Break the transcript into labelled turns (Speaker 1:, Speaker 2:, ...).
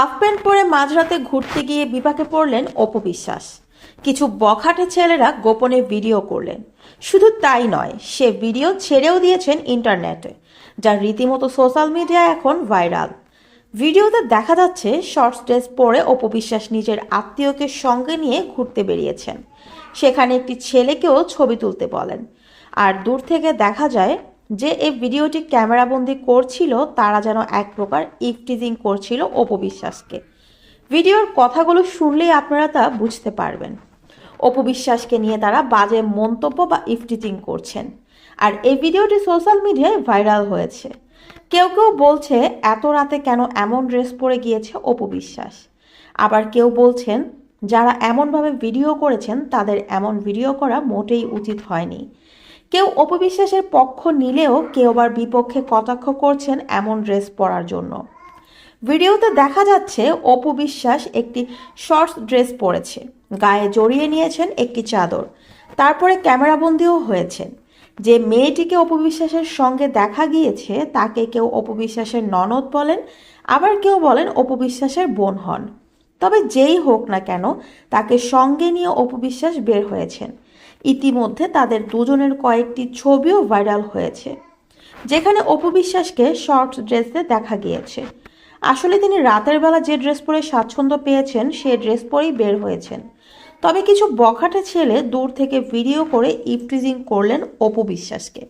Speaker 1: Half pant পরে মাঝরাতে ঘুরতে গিয়ে বিপাকে পড়লেন অপবিশ্বাস। কিছু বখাটে ছেলেরা গোপনে ভিডিও করলেন। শুধু তাই নয়, সে ভিডিও ছেড়েও দিয়েছেন ইন্টারনেটে, যা রীতিমতো সোশ্যাল মিডিয়া এখন ভাইরাল। ভিডিওতে দেখা যাচ্ছে, শর্টস ড্রেস পরে অপবিশ্বাস নিজের আত্মীয়কে সঙ্গে নিয়ে ঘুরতে বেরিয়েছেন। সেখানে একটি ছেলেকেও ছবি তুলতে বলেন। আর দূর থেকে দেখা যায় যে এই ভিডিওটি ক্যামেরাবন্দি করছিল, তারা যেন এক প্রকার ইফটিজিং করছিল অপবিশ্বাসকে ভিডিওর কথাগুলো শুনলেই আপনারা তা বুঝতে পারবেন। অপবিশ্বাসকে নিয়ে তারা বাজে মন্তব্য বা ইফটিজিং করছেন। আর এই ভিডিওটি সোশ্যাল মিডিয়ায় ভাইরাল হয়েছে। কেউ কেউ বলছে, এত রাতে কেন এমন ড্রেস পরে গিয়েছে অপবিশ্বাস আবার কেউ বলছেন, যারা এমনভাবে ভিডিও করেছেন, তাদের এমন ভিডিও করা মোটেই উচিত হয়নি। কেউ অপবিশ্বাসের পক্ষ নিলেও কেউ আবার বিপক্ষে কটাক্ষ করছেন এমন ড্রেস পরার জন্য। ভিডিওতে দেখা যাচ্ছে অপু বিশ্বাস একটি শর্টস ড্রেস পরেছে। গায়ে জড়িয়ে নিয়েছেন একটি চাদর। তারপরে ক্যামেরাবন্দিও হয়েছেন যে মেয়েটিকে অপবিশ্বাসের সঙ্গে দেখা গিয়েছে, তাকে কেউ অপবিশ্বাসের ননদ বলেন, আবার কেউ বলেন অপবিশ্বাসের বোন হন। তবে যেই হোক না কেন, তাকে সঙ্গে নিয়ে অপবিশ্বাস বের হয়েছেন। ইতিমধ্যে তাদের দুজনের কয়েকটি ছবিও ভাইরাল হয়েছে, যেখানে অপবিশ্বাসকে শর্ট ড্রেসে দেখা গিয়েছে। আসলে তিনি রাতের বেলা যে ড্রেস পরে স্বাচ্ছন্দ্য পেয়েছেন, সে ড্রেস পরেই বের হয়েছেন। তবে কিছু বখাটে ছেলে দূর থেকে ভিডিও করে ইফটিজিং করলেন অপু বিশ্বাসকে।